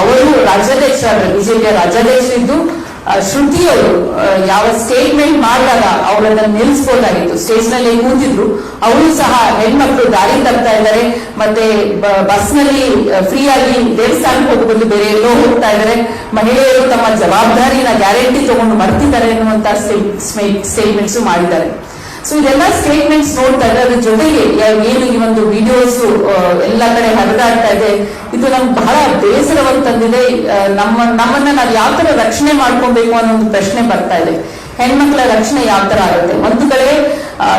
ಅವರು ರಾಜ್ಯಾಧ್ಯಕ್ಷ ಬಿಜೆಪಿಯ ರಾಜ್ಯಾಧ್ಯಕ್ಷ ಇದ್ದು ಶ್ರುತಿಯವರು ಯಾವ ಸ್ಟೇಟ್ಮೆಂಟ್ ಮಾಡಿದಾಗ ಅವರನ್ನ ನಿಲ್ಲಿಸಬಹುದಾಗಿತ್ತು ಸ್ಟೇಜ್ನಲ್ಲಿ ಕೂತಿದ್ರು. ಅವರು ಸಹ ಹೆಣ್ಮಕ್ಳು ದಾರಿ ತರ್ತಾ ಇದ್ದಾರೆ. ಮತ್ತೆ ಬಸ್ನಲ್ಲಿ ಫ್ರೀ ಆಗಿ ದೇವಸ್ಥಾನಕ್ಕೆ ಹೋಗೋ ಬದಲು ಬೇರೆ ಎಲ್ಲೋ ಹೋಗ್ತಾ ಇದ್ದಾರೆ. ಮಹಿಳೆಯರು ತಮ್ಮ ಜವಾಬ್ದಾರಿನ ಗ್ಯಾರಂಟಿ ತಗೊಂಡು ಬರ್ತಿದ್ದಾರೆ ಎನ್ನುವಂತ ಸ್ಟೇಟ್ಮೆಂಟ್ಸ್ ಮಾಡಿದ್ದಾರೆ. ಸೊ ಇದೆಲ್ಲ ಸ್ಟೇಟ್ಮೆಂಟ್ಸ್ ನೋಡ್ತಾ ಜೊತೆಗೆ ಏನು ಈ ಒಂದು ವಿಡಿಯೋಸ್ ಎಲ್ಲ ಕಡೆ ಹರಿದಾಡ್ತಾ ಇದೆ. ಇದು ನಮ್ಗೆ ಬಹಳ ಬೇಸರವನ್ನು ತಂದಿದೆ. ನಮ್ಮ, ನಮ್ಮನ್ನ ನಾವು ಯಾವ ತರ ರಕ್ಷಣೆ ಮಾಡ್ಕೊಬೇಕು ಅನ್ನೋ ಒಂದು ಪ್ರಶ್ನೆ ಬರ್ತಾ ಇದೆ. ಹೆಣ್ಮಕ್ಳ ರಕ್ಷಣೆ ಯಾವ ತರ ಆಗುತ್ತೆ? ಒಂದು ಕಡೆ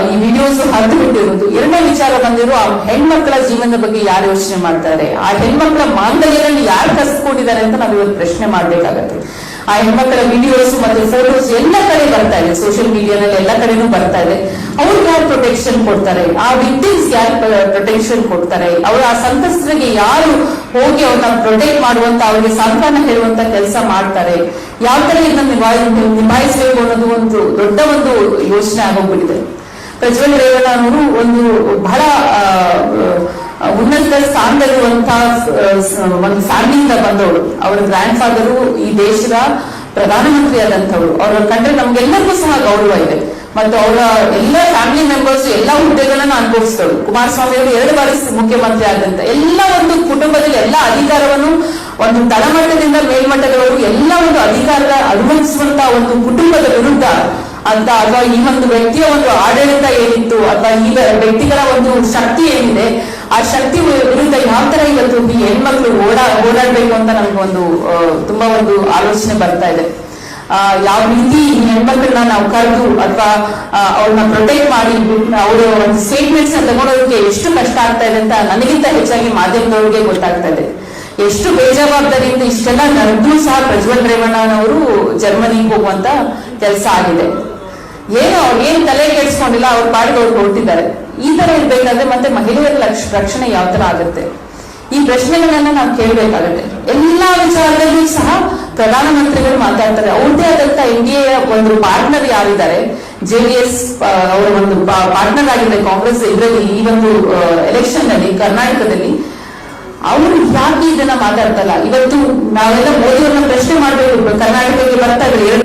ಈ ವಿಡಿಯೋಸ್ ಹರಿದು ಬಿಟ್ಟಿರುವುದು ಎರಡನೇ ವಿಚಾರ ಬಂದಿರೋ, ಆ ಹೆಣ್ಮಕ್ಳ ಜೀವನದ ಬಗ್ಗೆ ಯಾರು ಯೋಚನೆ ಮಾಡ್ತಾರೆ? ಆ ಹೆಣ್ಮಕ್ಳ ಮಾಂಗಲ್ಯದಲ್ಲಿ ಯಾರು ಕಸ್ಕೊಂಡಿದ್ದಾರೆ ಅಂತ ನಾವು ಇವತ್ತು ಪ್ರಶ್ನೆ ಮಾಡ್ಬೇಕಾಗತ್ತೆ. ಆ ಹೆಣ್ಮಕ್ಕಳ ವಿಡಿಯೋಸ್ ಮತ್ತೆ ಫೋಟೋಸ್ ಎಲ್ಲ ಕಡೆ ಬರ್ತಾ ಇದೆ. ಸೋಷಿಯಲ್ ಮೀಡಿಯಾದಲ್ಲಿ ಎಲ್ಲ ಕಡೆನೂ ಬರ್ತಾ ಇದೆ. ಅವ್ರಿಗೆ ಯಾರು ಪ್ರೊಟೆಕ್ಷನ್ ಕೊಡ್ತಾರೆ? ಆ ವಿಕ್ಟಿಮ್ಸ್ ಯಾರು ಪ್ರೊಟೆಕ್ಷನ್ ಕೊಡ್ತಾರೆ? ಅವ್ರ ಆ ಸಂತಸ್ತರಿಗೆ ಯಾರು ಹೋಗಿ ಅವ್ರನ್ನ ಪ್ರೊಟೆಕ್ಟ್ ಮಾಡುವಂತ, ಅವರಿಗೆ ಸಂತಾನ ಹೇಳುವಂತ ಕೆಲಸ ಮಾಡ್ತಾರೆ? ಯಾವ ತರ ಇದನ್ನ ನಿಭಾಯಿ, ನಿಭಾಯಿಸಬೇಕು ಅನ್ನೋದು ಒಂದು ದೊಡ್ಡ ಒಂದು ಯೋಚನೆ ಆಗೋಗ್ಬಿಟ್ಟಿದೆ. ಪ್ರಜ್ವಲ್ ರೇವಣ್ಣ ಅವರು ಒಂದು ಬಹಳ ಉನ್ನತ ಸ್ಥಾನದಲ್ಲಿರುವಂತಹ ಒಂದು ಫ್ಯಾಮಿಲಿಯಿಂದ ಬಂದವಳು. ಅವರ ಗ್ರ್ಯಾಂಡ್ ಫಾದರು ಈ ದೇಶದ ಪ್ರಧಾನಮಂತ್ರಿ ಆದಂತವ್ರು ಅವ್ರ ಕಂಡ್ರೆ ನಮ್ಗೆಲ್ಲರಿಗೂ ಸಹ ಗೌರವ ಇದೆ. ಮತ್ತು ಅವರ ಎಲ್ಲ ಫ್ಯಾಮಿಲಿ ಮೆಂಬರ್ಸ್ ಎಲ್ಲ ಹುದ್ದೆಗಳನ್ನ ಅನುಭವಿಸಿದಳು ಕುಮಾರಸ್ವಾಮಿ ಅವರು ಎರಡು ಬಾರಿ ಮುಖ್ಯಮಂತ್ರಿ ಆದಂತ ಎಲ್ಲ ಒಂದು ಕುಟುಂಬದಲ್ಲಿ ಎಲ್ಲ ಅಧಿಕಾರವನ್ನು ಒಂದು ತಳಮಟ್ಟದಿಂದ ಮೇಲ್ಮಟ್ಟದವರು ಎಲ್ಲ ಒಂದು ಅಧಿಕಾರದ ಅನುಭವಿಸುವಂತಹ ಒಂದು ಕುಟುಂಬದ ವಿರುದ್ಧ ಅಂತ, ಅಥವಾ ಈ ಒಂದು ವ್ಯಕ್ತಿಯ ಒಂದು ಆಡಳಿತ ಏನಿತ್ತು, ಅಥವಾ ಈ ವ್ಯಕ್ತಿಗಳ ಒಂದು ಶಕ್ತಿ ಏನಿದೆ ಆ ಶಕ್ತಿ ವಿರುದ್ಧ ಯಾವ ತರ ಇವತ್ತು ಈ ಹೆಣ್ಮಕ್ಳು ಓಡಾ ಓಡಾಡ್ಬೇಕು ಅಂತ ನಮ್ಗೆ ಒಂದು ತುಂಬಾ ಒಂದು ಆಲೋಚನೆ ಬರ್ತಾ ಇದೆ. ಆ, ಯಾವ ರೀತಿ ಈ ಹೆಣ್ಮಕ್ಳನ್ನ ನಾವು ಕರೆದು ಅಥವಾ ಅವ್ರನ್ನ ಪ್ರೊಟೆಕ್ಟ್ ಮಾಡಿ ಅವರ ಒಂದು ಸ್ಟೇಟ್ಮೆಂಟ್ಸ್ ತಗೊಳೋದಕ್ಕೆ ಎಷ್ಟು ಕಷ್ಟ ಆಗ್ತಾ ಇದೆ ಅಂತ ನನಗಿಂತ ಹೆಚ್ಚಾಗಿ ಮಾಧ್ಯಮದವ್ರಿಗೆ ಗೊತ್ತಾಗ್ತಾ ಇದೆ. ಎಷ್ಟು ಬೇಜವಾಬ್ದಾರಿಯಿಂದ ಇಷ್ಟೆಲ್ಲ ನಡೆದು ಸಹ ಪ್ರಜ್ವಲ್ ರೇವಣ್ಣನವರು ಜರ್ಮನಿಗೆ ಹೋಗುವಂತ ಕೆಲಸ ಆಗಿದೆ. ಏನು ಅವ್ರು ಏನ್ ತಲೆ ಕೆಡಿಸ್ಕೊಂಡಿಲ್ಲ ಅವ್ರ ಪಾಡಿಗೆ ಅವ್ರು ಹೊರಟಿದ್ದಾರೆ. ಈ ತರ ಇರ್ಬೇಕಾದ್ರೆ ಮತ್ತೆ ಮಹಿಳೆಯರ ರಕ್ಷಣೆ ಯಾವ ತರ ಆಗುತ್ತೆ? ಈ ಪ್ರಶ್ನೆಗಳನ್ನ ನಾವು ಕೇಳಬೇಕಾಗುತ್ತೆ. ಎಲ್ಲ ವಿಚಾರದಲ್ಲೂ ಸಹ ಪ್ರಧಾನಮಂತ್ರಿಗಳು ಮಾತಾಡ್ತಾರೆ. ಅವ್ರದ್ದೇ ಆದಂತ ಎನ್ ಡಿ ಒಂದು ಪಾರ್ಟ್ನರ್ ಯಾರಿದ್ದಾರೆ? ಜೆಡಿಎಸ್ ಅವರ ಒಂದು ಪಾರ್ಟ್ನರ್ ಆಗಿದೆ ಕಾಂಗ್ರೆಸ್ ಇದರಲ್ಲಿ ಈ ಒಂದು ಎಲೆಕ್ಷನ್ನಲ್ಲಿ ಕರ್ನಾಟಕದಲ್ಲಿ, ಅವರು ಯಾಕೆ ಇದನ್ನ ಮಾತಾಡ್ತಲ್ಲ? ಇವತ್ತು ನಾವೆಲ್ಲ ಮೋದಿಯವ್ರನ್ನ ಪ್ರಶ್ನೆ ಮಾಡಬೇಕು. ಕರ್ನಾಟಕಕ್ಕೆ ಬರ್ತಾ